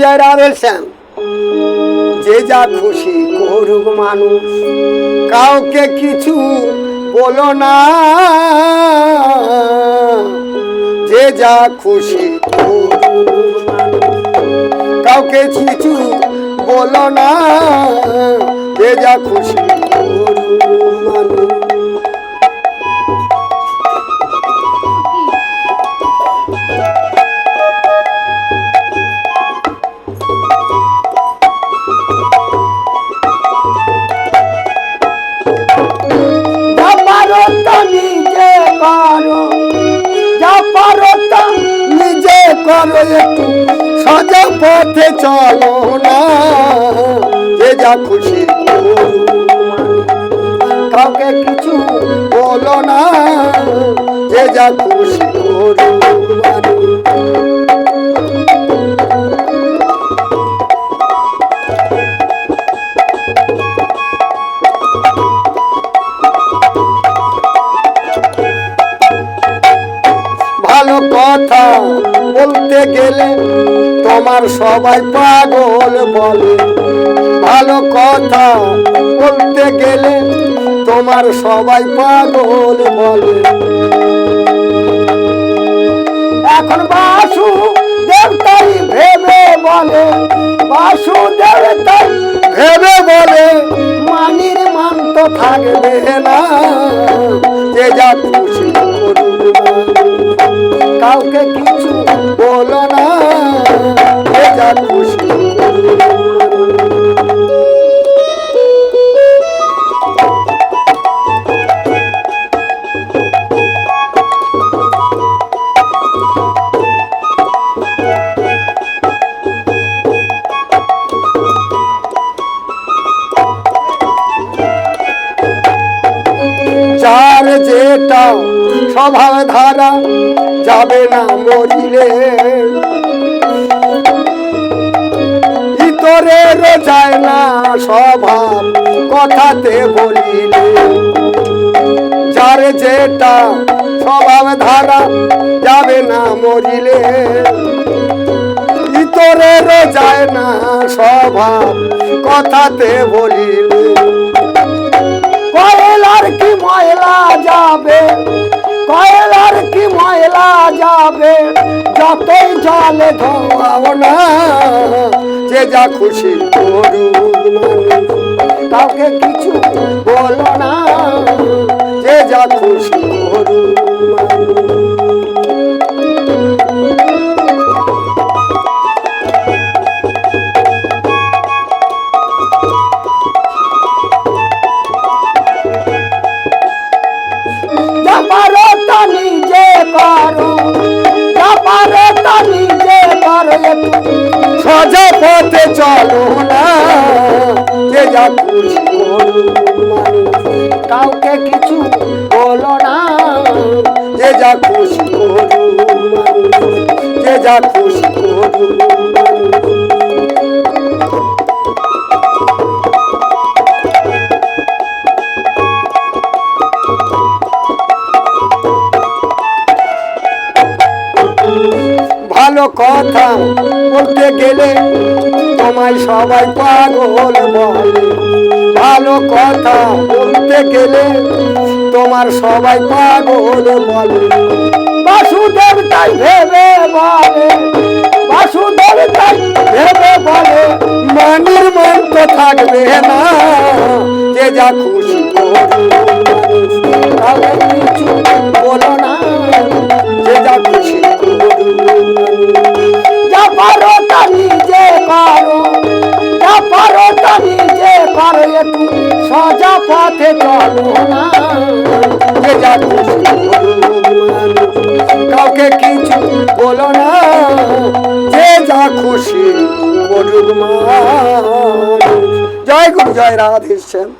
শ্যাম যে যা খুশি করুক মানুষ, কাউকে কিছু বলো না। যে যা খুশি কাউকে কিছু বলো না। যে যা খুশি করো একটু, সোজা পথে চলো না যে যা খুশি কাউকে কিছু বলো না যে যা খুশি। ভালো কথা বলতে গেলে তোমার সবাই পাগল বলে। ভালো কথা বলতে গেলে তোমার সবাই পাগল বলে। এখন বাসু দেবতাই ভেবে বলে, বাসু দেবতাই ভেবে বলে, মানির মান তো থাকবে বলো না স্বভাব ধারা যাবে না মরিলে। ইতরের যায় না স্বভাব, কথাতে বলিলে। যার যেটা স্বভাব ধারা যাবে না মরিলে। ইতরের যায় না স্বভাব, কথাতে বলিলে। কয়লার কি ময়লা যাবে? কয়লার কি ময়লা যাবে? যতই জলে ধোয়াও না, যে যা খুশি কাউকে কিছু বলো না, যে যা খুশি করুক। না যে যা খুশি কাউকে কিছু বলো না। যে যা খুশি যে যা খুশি ভালো কথা বলতে গেলে তোমায় সবাই পাগল বলে। ভালো কথা বলতে গেলে তোমার সবাই পাগল বলে। বাসুদেব তাই ভেবে বলে, বাসুদেব তাই ভেবে বলে, মানির মন তো থাকবে না, যে যা খুশি বলো না, যে যা খুশি সোজা পথে চলো না। যে যা। কাউকে কিছু বলো না। যে যা খুশি করুক মা। জয় গুরু, জয় রাধেশ্যাম